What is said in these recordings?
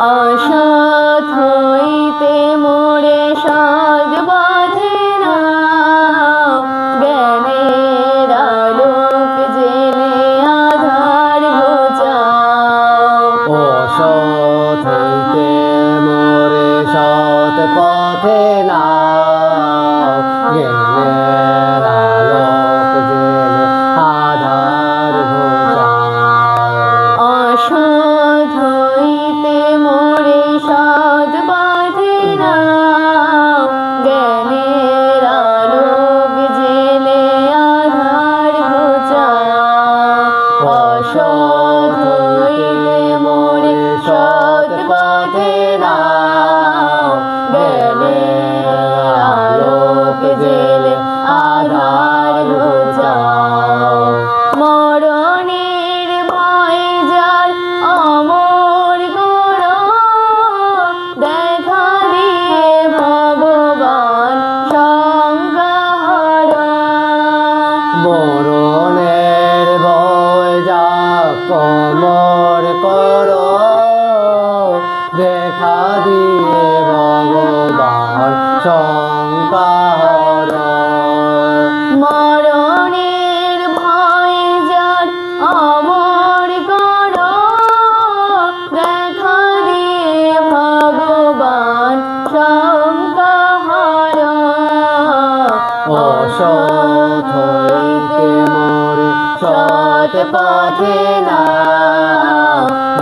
অসৎ মরণের ভয় যা কমর করো। দেখা দিয়ে ভগবান শঙ্কার। মরণের ভয় যার, অমর করো। দেখা দিয়ে ভগবান হইতে মোরে সৎ পথে না।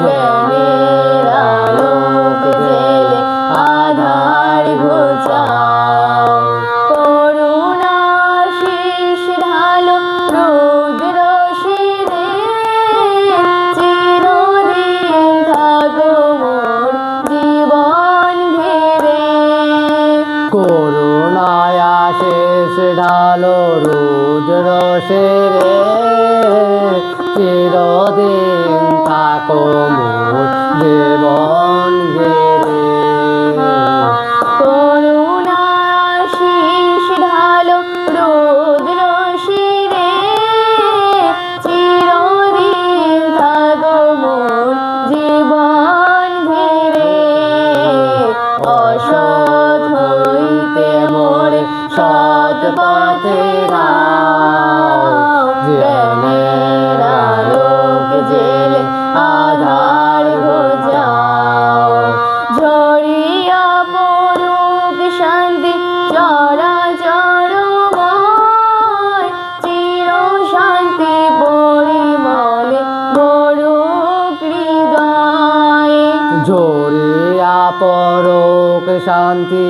জ্ঞানের আলোক জেলে আধার ঘোচাও। করুণা শীষ ঢালো রুদ্র শিরে। চিরদিন থাকো মোর জীবন করুণায় শেষ ঢালো রুদ্র সেরে থাকো মোর জীবন ঘেরে করুণা শীষ ঢালো রুদ্র শিরে চিরদিন থাকো মোর জীবন ঘিরে অসৎ হইতে মোরে সৎ পথে নাও পরক শান্তি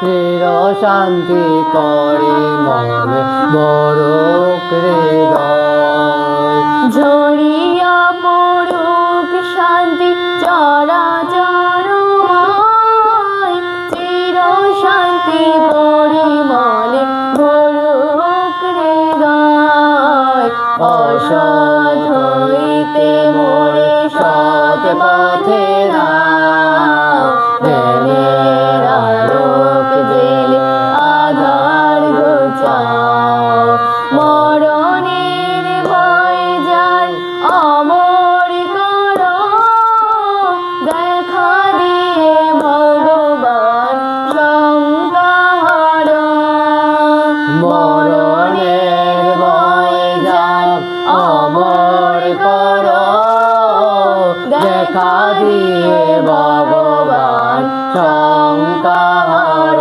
চির শান্তি করে মনে বড় হৃদয়। ঝরিয়া পড়ুক শান্তি চরা চরময় চির শান্তি পরিমলে ভরুক হৃদয়। অসৎ হইতে মোরে সৎ পথে নাও। জ্ঞানের আলোক জেলে অমর করো। দেখা দিয়ে ভগবান সংকার মরণের ভগবান শঙ্কার